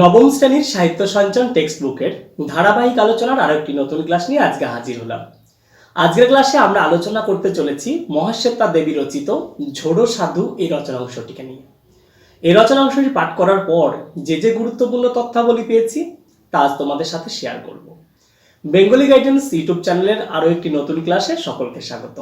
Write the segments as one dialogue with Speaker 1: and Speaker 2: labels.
Speaker 1: নবম শ্রেণির সাহিত্য সঞ্চন টেক্সট বুকের ধারাবাহিক আলোচনার আরও একটি নতুন ক্লাস নিয়ে আজকে হাজির হলাম। আজকের ক্লাসে আমরা আলোচনা করতে চলেছি মহাশ্বেতা দেবী রচিত ঝোড়ো সাধু এই রচনা অংশটিকে নিয়ে। এই রচনা অংশটি পাঠ করার পর যে যে গুরুত্বপূর্ণ তথ্যাবলী পেয়েছি, তা আজ তোমাদের সাথে শেয়ার করব। বেঙ্গলি গাইডেন্স ইউটিউব চ্যানেলের আরও একটি নতুন ক্লাসে সকলকে স্বাগত।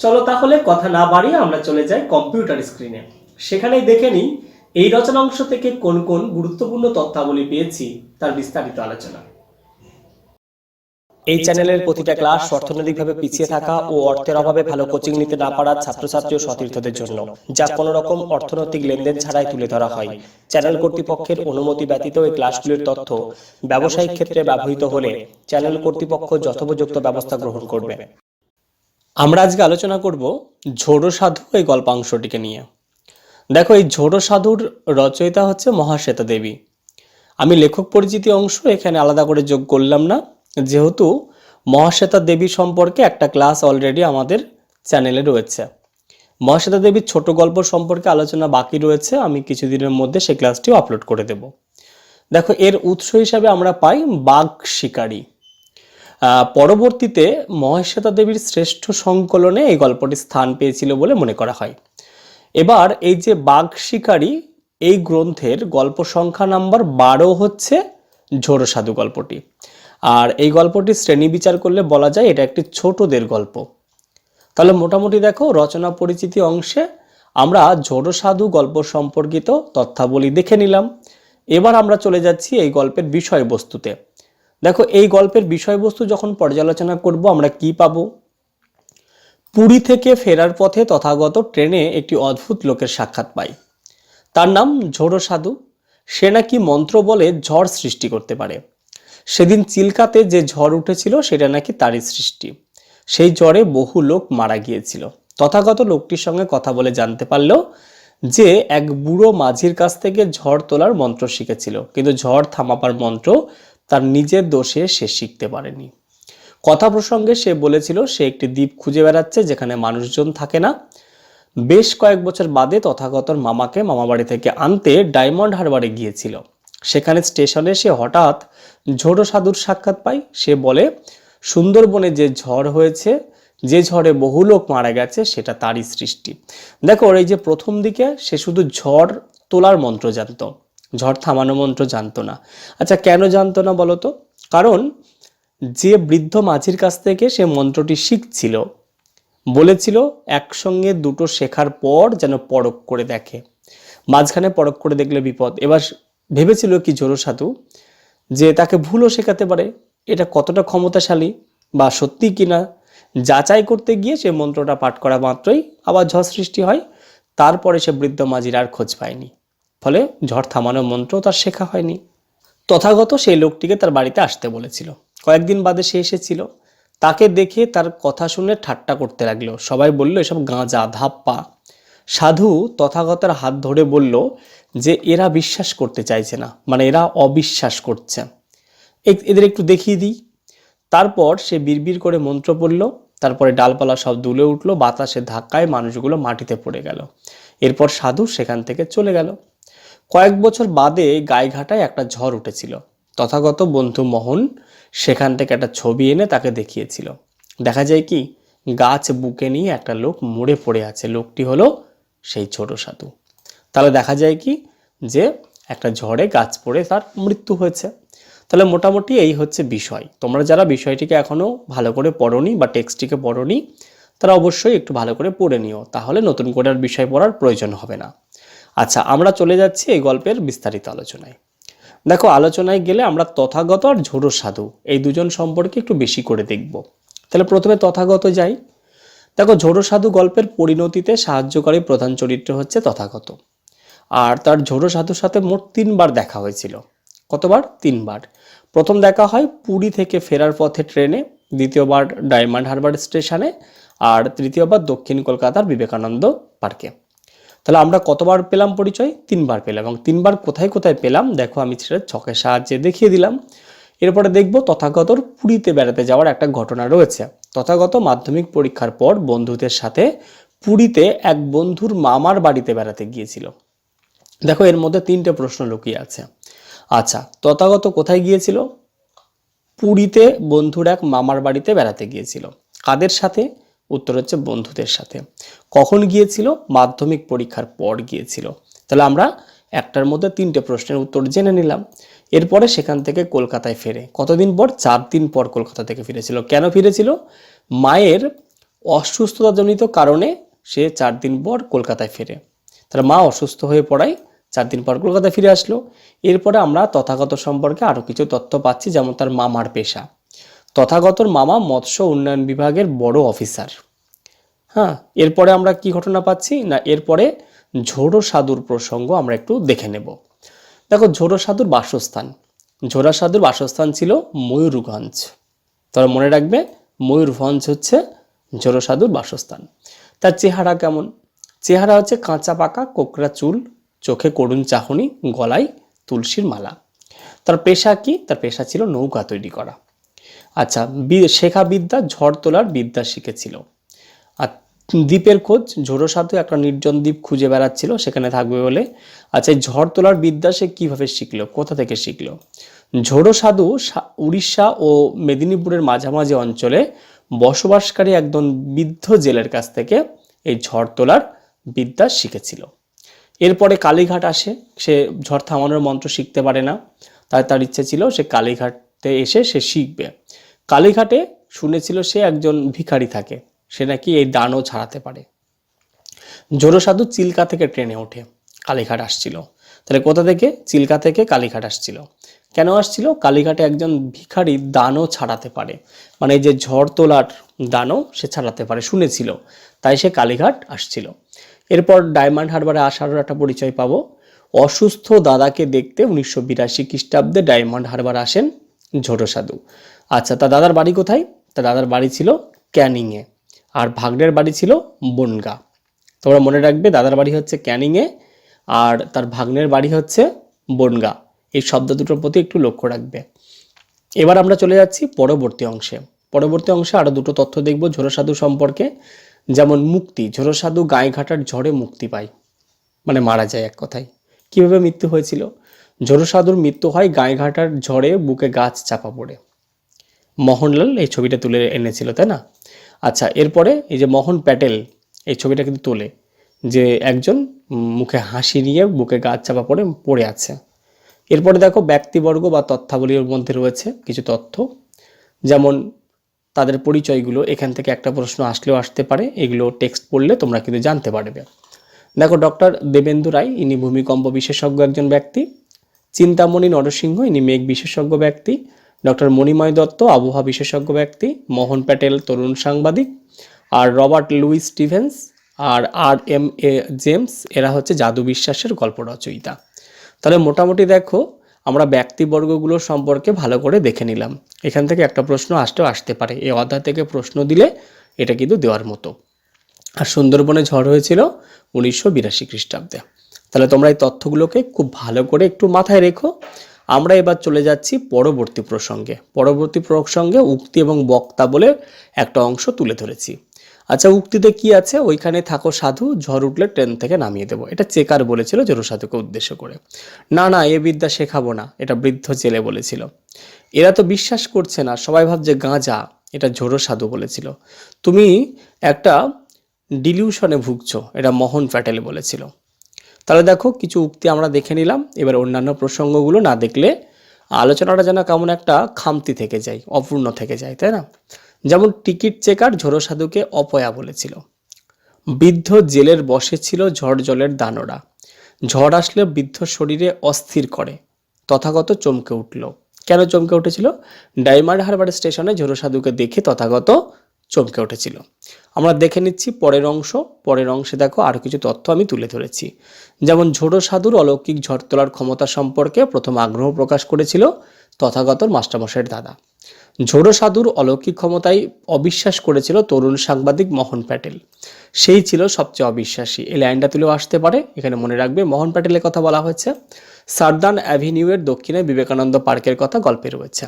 Speaker 1: চলো তাহলে কথা না বাড়িয়ে আমরা চলে যাই কম্পিউটার স্ক্রিনে। সেখানেই দেখে নিই এই রচনা অংশ থেকে কোন কোন গুরুত্বপূর্ণ তথ্যাবলী পেয়েছি তার বিস্তারিত আলোচনা। এই চ্যানেলের প্রতিটা ক্লাস অর্থনৈতিকভাবে পিছিয়ে থাকা ও অর্থের অভাবে ভালো কোচিং নিতে না পারা ছাত্রছাত্রী ও সতীর্থদের জন্য, যা কোনো রকম অর্থনৈতিক লেনদেন ছাড়াই তুলে ধরা হয়। চ্যানেল কর্তৃপক্ষের অনুমতি ব্যতীত এই ক্লাসগুলির তথ্য ব্যবসায়িক ক্ষেত্রে ব্যবহৃত হলে চ্যানেল কর্তৃপক্ষ যথোপযুক্ত ব্যবস্থা গ্রহণ করবে। আমরা আজকে আলোচনা করব ঝোড়ো সাধু এই গল্পাংশটিকে নিয়ে। দেখো, এই ঝোড়ো সাধুর রচয়িতা হচ্ছে মহাশ্বেতা দেবী। আমি লেখক পরিচিতি অংশ, এখানে আলাদা করে যোগ করলাম না। যেহেতু মহাশ্বেতা দেবী সম্পর্কে একটা ক্লাস অলরেডি আমাদের চ্যানেলে রয়েছে। মহাশ্বেতা দেবীর ছোট গল্প সম্পর্কে আলোচনা বাকি রয়েছে, আমি কিছুদিনের মধ্যে সেই ক্লাসটিও আপলোড করে দেব। দেখো, এর উৎস হিসাবে আমরা পাই বাঘ শিকারী। পরবর্তীতে মহেশ্বেতা দেবীর শ্রেষ্ঠ সংকলনে এই গল্পটি স্থান পেয়েছিল বলে মনে করা হয়। এবার এই যে বাঘ শিকারী, এই গ্রন্থের গল্প সংখ্যা নাম্বার বারো হচ্ছে ঝোড়ো সাধু গল্পটি। আর এই গল্পটি শ্রেণি বিচার করলে বলা যায় এটা একটি ছোটদের গল্প। তাহলে মোটামুটি দেখো রচনা পরিচিতি অংশে আমরা ঝোড়ো সাধু গল্প সম্পর্কিত তথ্যাবলী দেখে নিলাম। এবার আমরা চলে যাচ্ছি এই গল্পের বিষয়বস্তুতে। দেখো এই গল্পের বিষয়বস্তু যখন পর্যালোচনা করব আমরা কি পাবো? পুরী থেকে ফেরার পথে তথাগত ট্রেনে একটি অদ্ভুত লোকের সাক্ষাৎ পাই। তার নাম ঝোড়ো সাধু। সে নাকি মন্ত্র বলে ঝড় সৃষ্টি করতে পারে। সেদিন চিল্কাতে যে ঝড় উঠেছিল, সেটা নাকি তারই সৃষ্টি। সেই জ্বরে বহু লোক মারা গিয়েছিল। তথাগত লোকটির সঙ্গে কথা বলে জানতে পারল যে এক বুড়ো মাঝির কাছ থেকে ঝড় তোলার মন্ত্র শিখেছিল। কিন্তু ঝড় থামাবার মন্ত্র তার নিজের দোষে সে শিখতে পারেনি। কথা প্রসঙ্গে সে বলেছিল, সে একটি দ্বীপ খুঁজে বেড়াচ্ছে যেখানে মানুষজন থাকে না। বেশ কয়েক বছর বাদে তথাগতর মামাকে মামাবাড়ি থেকে আনতে ডায়মন্ড হারবারে গিয়েছিল। সেখানে স্টেশনে সে হঠাৎ ঝোড়ো সাধুর সাক্ষাৎ পায়। সে বলে, সুন্দরবনে যে ঝড় হয়েছে, যে ঝড়ে বহু লোক মারা গেছে, সেটা তারই সৃষ্টি। দেখো এই যে প্রথম দিকে সে শুধু ঝড় তোলার মন্ত্র জানতো। ঝড় থামানো মন্ত্র জানতো না। আচ্ছা কেন জানতো না বলো তো? কারণ যে বৃদ্ধ মাঝির কাছ থেকে সে মন্ত্রটি শিখছিল, বলেছিল, একসঙ্গে দুটো শেখার পর যেন পরক করে দেখে। মাঝখানে পরক করে দেখলে বিপদ। এবার ভেবেছিল কি জোরো সাধু, যে তাকে ভুলও শেখাতে পারে। এটা কতটা ক্ষমতাশালী বা সত্যি কিনা যাচাই করতে গিয়ে সে মন্ত্রটা পাঠ করা মাত্রই আবার ঝড় সৃষ্টি হয়। তারপরে সে বৃদ্ধ মাঝির আর খোঁজ পায়নি। ফলে ঝড় থামানোর মন্ত্র তার শেখা হয়নি। তথাগত সেই লোকটিকে তার বাড়িতে আসতে বলেছিল। কয়েকদিন বাদে সে এসেছিল। তাকে দেখে তার কথা শুনে ঠাট্টা করতে লাগল। সবাই বলল, এসব গাঁজা, ধাপ্পা। সাধু তথাগতের হাত ধরে বলল যে, এরা বিশ্বাস করতে চাইছে না। মানে এরা অবিশ্বাস করছে। এদের একটু দেখিয়ে দিই। তারপর সে বিড়বিড় করে মন্ত্র পড়ল। তারপরে ডালপালা সব দুলে উঠল। বাতাসে ধাক্কায় মানুষগুলো মাটিতে পড়ে গেল। এরপর সাধু সেখান থেকে চলে গেল। কয়েক বছর বাদে গায়েঘাটায় একটা ঝড় উঠেছিল। তথাগত বন্ধু মোহন সেখান থেকে একটা ছবি এনে তাকে দেখিয়েছিল। দেখা যায় কি, গাছ বুকে নিয়ে একটা লোক মরে পড়ে আছে। লোকটি হলো সেই ছোট সাধু। তাহলে দেখা যায় কি, যে একটা ঝড়ে গাছ পড়ে তার মৃত্যু হয়েছে। তাহলে মোটামুটি এই হচ্ছে বিষয়। তোমরা যারা বিষয়টিকে এখনও ভালো করে পড়োনি বা টেক্সটটিকে পড়োনি, তারা অবশ্যই একটু ভালো করে পড়ে নিও। তাহলে নতুন করে আর বিষয় পড়ার প্রয়োজন হবে না। আচ্ছা আমরা চলে যাচ্ছি এই গল্পের বিস্তারিত আলোচনায়। দেখো, আলোচনায় গেলে আমরা তথাগত আর ঝোড়ো সাধু, এই দুজন সম্পর্কে একটু বেশি করে দেখব। তাহলে প্রথমে তথাগত যাই। দেখো, ঝোড়ো সাধু গল্পের পরিণতিতে সাহায্যকারী প্রধান চরিত্র হচ্ছে তথাগত। আর তার ঝোড়ো সাধুর সাথে মোট তিনবার দেখা হয়েছিল। কতবার? তিনবার। প্রথম দেখা হয় পুরী থেকে ফেরার পথে ট্রেনে, দ্বিতীয়বার ডায়মন্ড হারবার স্টেশনে, আর তৃতীয়বার দক্ষিণ কলকাতার বিবেকানন্দ পার্কে। তাহলে আমরা কতবার পেলাম পরিচয়? তিনবার পেলাম। এবং তিনবার কোথায় কোথায় পেলাম? দেখো, আমি সেটা ছকের সাহায্যে দেখিয়ে দিলাম। এরপরে দেখব তথাগতর পুরীতে বেড়াতে যাওয়ার একটা ঘটনা রয়েছে। তথাগত মাধ্যমিক পরীক্ষার পর বন্ধুদের সাথে পুরীতে এক বন্ধুর মামার বাড়িতে বেড়াতে গিয়েছিল। দেখো, এর মধ্যে তিনটে প্রশ্ন লুকিয়ে আছে। আচ্ছা তথাগত কোথায় গিয়েছিল? পুরীতে বন্ধুর এক মামার বাড়িতে বেড়াতে গিয়েছিল। কাদের সাথে? উত্তর হচ্ছে বন্ধুদের সাথে। কখন গিয়েছিল? মাধ্যমিক পরীক্ষার পর গিয়েছিল। তাহলে আমরা একটার মধ্যে তিনটে প্রশ্নের উত্তর জেনে নিলাম। এরপরে সেখান থেকে কলকাতায় ফেরে। কতদিন পর? চার দিন পর কলকাতা থেকে ফিরেছিল। কেন ফিরেছিল? মায়ের অসুস্থতাজনিত কারণে সে চার দিন পর কলকাতায় ফেরে। তার মা অসুস্থ হয়ে পড়ায় চার দিন পর কলকাতায় ফিরে আসলো। এরপরে আমরা তথাগত সম্পর্কে আরও কিছু তথ্য পাচ্ছি, যেমন তার মামার পেশা। তথাগতর মামা মৎস্য উন্নয়ন বিভাগের বড় অফিসার। হ্যাঁ এরপরে আমরা কি ঘটনা পাচ্ছি? না, এরপরে ঝোড়ো সাধুর প্রসঙ্গ আমরা একটু দেখে নেব। দেখো, ঝোড়ো সাধুর বাসস্থান। ঝোড়া সাধুর বাসস্থান ছিল ময়ূরগঞ্জ তবে মনে রাখবে, ময়ূরভঞ্জ হচ্ছে ঝোড়ো সাধুর বাসস্থান। তার চেহারা কেমন? চেহারা হচ্ছে কাঁচা পাকা, কোকড়া চুল, চোখে করুণ চাহনি, গলায় তুলসীর মালা। তার পেশা কি? তার পেশা ছিল নৌকা তৈরি করা। আচ্ছা শেখা বিদ্যা ঝড় তোলার বিদ্যা শিখেছিল। আর দ্বীপের খোঁজ, ঝোড়ো সাধু একটা নির্জন দ্বীপ খুঁজে বেড়াচ্ছিল, সেখানে থাকবে বলে। আচ্ছা ঝড় তোলার বিদ্যা সে কীভাবে শিখলো? কোথা থেকে শিখলো? ঝোড়ো সাধু উড়িষ্যা ও মেদিনীপুরের মাঝামাঝি অঞ্চলে বসবাসকারী একজন বৃদ্ধ জেলের কাছ থেকে এই ঝড় তোলার বিদ্যা শিখেছিল। এরপরে কালীঘাট আসে। সে ঝড় থামানোর মন্ত্র শিখতে পারে না। তাই তার ইচ্ছে ছিল সে কালীঘাটে এসে সে শিখবে। কালীঘাটে শুনেছিল সে একজন ভিখারি থাকে। সে নাকি এই দানও ছাড়াতে পারে। জোরো সাধু চিল্কা থেকে ট্রেনে ওঠে। কালীঘাট আসছিল। তাহলে কোথা থেকে? চিল্কা থেকে কালীঘাট আসছিল। কেন আসছিল? কালীঘাটে একজন ভিখারি দানও ছাড়াতে পারে। মানে যে ঝড় তোলার দানও সে ছাড়াতে পারে। শুনেছিল। তাই সে কালীঘাট আসছিল। এরপর ডায়মন্ড হারবারে আসারও একটা পরিচয় পাবো। অসুস্থ দাদাকে দেখতে উনিশশো বিরাশি খ্রিস্টাব্দে ডায়মন্ড হারবার আসেন ঝোটো সাধু। আচ্ছা তা দাদার বাড়ি কোথায়? তা দাদার বাড়ি ছিল ক্যানিংয়ে আর ভাগ্নের বাড়ি ছিল বনগা। তোমরা মনে রাখবে দাদার বাড়ি হচ্ছে ক্যানিংয়ে আর তার ভাগ্নের বাড়ি হচ্ছে বনগা। এই শব্দ দুটোর প্রতি একটু লক্ষ্য রাখবে। এবার আমরা চলে যাচ্ছি পরবর্তী অংশে। পরবর্তী অংশে আরও দুটো তথ্য দেখব ঝোড়ো সাধু সম্পর্কে। যেমন মুক্তি ঝোড়ো সাধু গায়েঘাটার ঝড়ে মুক্তি পায়। মানে মারা যায় এক কথায়। কীভাবে মৃত্যু হয়েছিল? ঝোড়ো সাধুর মৃত্যু হয় গায়েঘাটার ঝড়ে বুকে গাছ চাপা পড়ে। মোহনলাল এই ছবিটা তুলে এনেছিল, তাই না? আচ্ছা এরপরে এই যে মোহন প্যাটেল এই ছবিটা কিন্তু তোলে, যে একজন মুখে হাসি নিয়ে বুকে গাছ চাপা পড়ে পড়ে আছে। এরপরে দেখো, ব্যক্তিবর্গ বা তথ্যাবলীর মধ্যে রয়েছে কিছু তথ্য, যেমন তাদের পরিচয়গুলো, এখান থেকে একটা প্রশ্ন আসলেও আসতে পারে, এগুলো টেক্সট পড়লে তোমরা কিন্তু জানতে পারবে। দেখো, ডক্টর দেবেন্দু রায়, ইনি ভূমিকম্প বিশেষজ্ঞ একজন ব্যক্তি চিন্তামণি নরসিংহ, ইনি মেঘ বিশেষজ্ঞ ব্যক্তি। ডক্টর মণিময় দত্ত, আবহাওয়া বিশেষজ্ঞ ব্যক্তি। মোহন প্যাটেল, তরুণ সাংবাদিক। আর রবার্ট লুইস স্টিভেন্স আর আর এম এ জেমস, এরা হচ্ছে জাদু বিশ্বাসের গল্প রচয়িতা। তাহলে মোটামুটি দেখো, আমরা ব্যক্তিবর্গগুলো সম্পর্কে ভালো করে দেখে নিলাম। এখান থেকে একটা প্রশ্ন আসতেও আসতে পারে। এই অধ্যায় থেকে প্রশ্ন দিলে এটা কিন্তু দেওয়ার মতো। আর সুন্দরবনে ঝড় হয়েছিল উনিশশো বিরাশি খ্রিস্টাব্দে। তাহলে তোমরা এই তথ্যগুলোকে খুব ভালো করে একটু মাথায় রেখো। আমরা এবার চলে যাচ্ছি পরবর্তী প্রসঙ্গে। পরবর্তী প্রসঙ্গে উক্তি এবং বক্তা বলে একটা অংশ তুলে ধরেছি। আচ্ছা উক্তিতে কি আছে? ওইখানে থাকো সাধু, ঝড় উঠলে ট্রেন থেকে নামিয়ে দেবো। এটা চেকার বলেছিল জরু সাধুকে উদ্দেশ্য করে। না না, এ বিদ্যা শেখাবো না, এটা বৃদ্ধ জেলে বলেছিল। এরা তো বিশ্বাস করছে না, সবাই ভাবছে গাঁজা, এটা ঝোড়ো সাধু বলেছিল। তুমি একটা ডিলিউশনে ভুগছো, এটা মোহন প্যাটেল বলেছিল। তাহলে দেখো কিছু উক্তি আমরা দেখে নিলাম। এবার অন্যান্য প্রসঙ্গগুলো না দেখলে আলোচনাটা যেন কেমন একটা খামতি থেকে যায়, অপূর্ণ থেকে যায়, তাই না? যেমন টিকিট চেকার ঝোড়ো সাধুকে অপয়া বলেছিল। বৃদ্ধ জেলের বসে ছিল ঝড় জলের দানরা। ঝড় আসলে বৃদ্ধ শরীরে অস্থির করে, তথাগত চমকে উঠল। কেন চমকে উঠেছিল? ডায়মন্ড হারবার স্টেশনে ঝোড়ো সাধুকে দেখে তথাগত চমকে উঠেছিল। আমরা দেখে নিচ্ছি পরের অংশ। পরের অংশে দেখো আরও কিছু তথ্য আমি তুলে ধরেছি। যেমন ঝোড়ো সাধুর অলৌকিক ঝড় তোলার ক্ষমতা সম্পর্কে প্রথম আগ্রহ প্রকাশ করেছিল তথাগতর মাস্টারমশাইয়ের দাদা। ঝোড়ো সাধুর অলৌকিক ক্ষমতায় অবিশ্বাস করেছিল তরুণ সাংবাদিক মোহন প্যাটেল। সেই ছিল সবচেয়ে অবিশ্বাসী। এই লাইনটা তুলেও আসতে পারে। এখানে মনে রাখবে মোহন প্যাটেলের কথা বলা হয়েছে। সারদান অ্যাভিনিউয়ের দক্ষিণে বিবেকানন্দ পার্কের কথা গল্পে রয়েছে।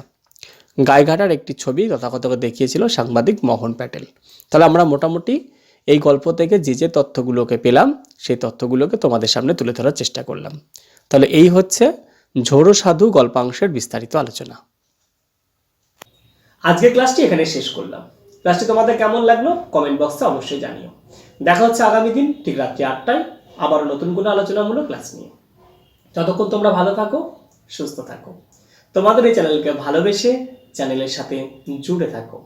Speaker 1: গায়েঘাটার একটি ছবি তথাকথক দেখিয়েছিল সাংবাদিক মোহন প্যাটেল। তাহলে আমরা মোটামুটি এই গল্প থেকে যে যে তথ্যগুলোকে পেলাম, সেই তথ্যগুলোকে তোমাদের সামনে তুলে ধরার চেষ্টা করলাম। তাহলে এই হচ্ছে ঝোড়ো সাধু গল্পাংশের বিস্তারিত আলোচনা। আজকের ক্লাসটি এখানে শেষ করলাম। ক্লাসটি তোমাদের কেমন লাগল কমেন্ট বক্সে অবশ্যই জানিও। দেখা হচ্ছে আগামী দিন ঠিক রাত্রি আটটায় আবারও নতুন কোনো আলোচনামূলক ক্লাস নিয়ে। যতক্ষণ তোমরা ভালো থাকো, সুস্থ থাকো। তোমাদের এই চ্যানেলকে ভালোবেসে চ্যানেলের সাথে জুড়ে থাকো।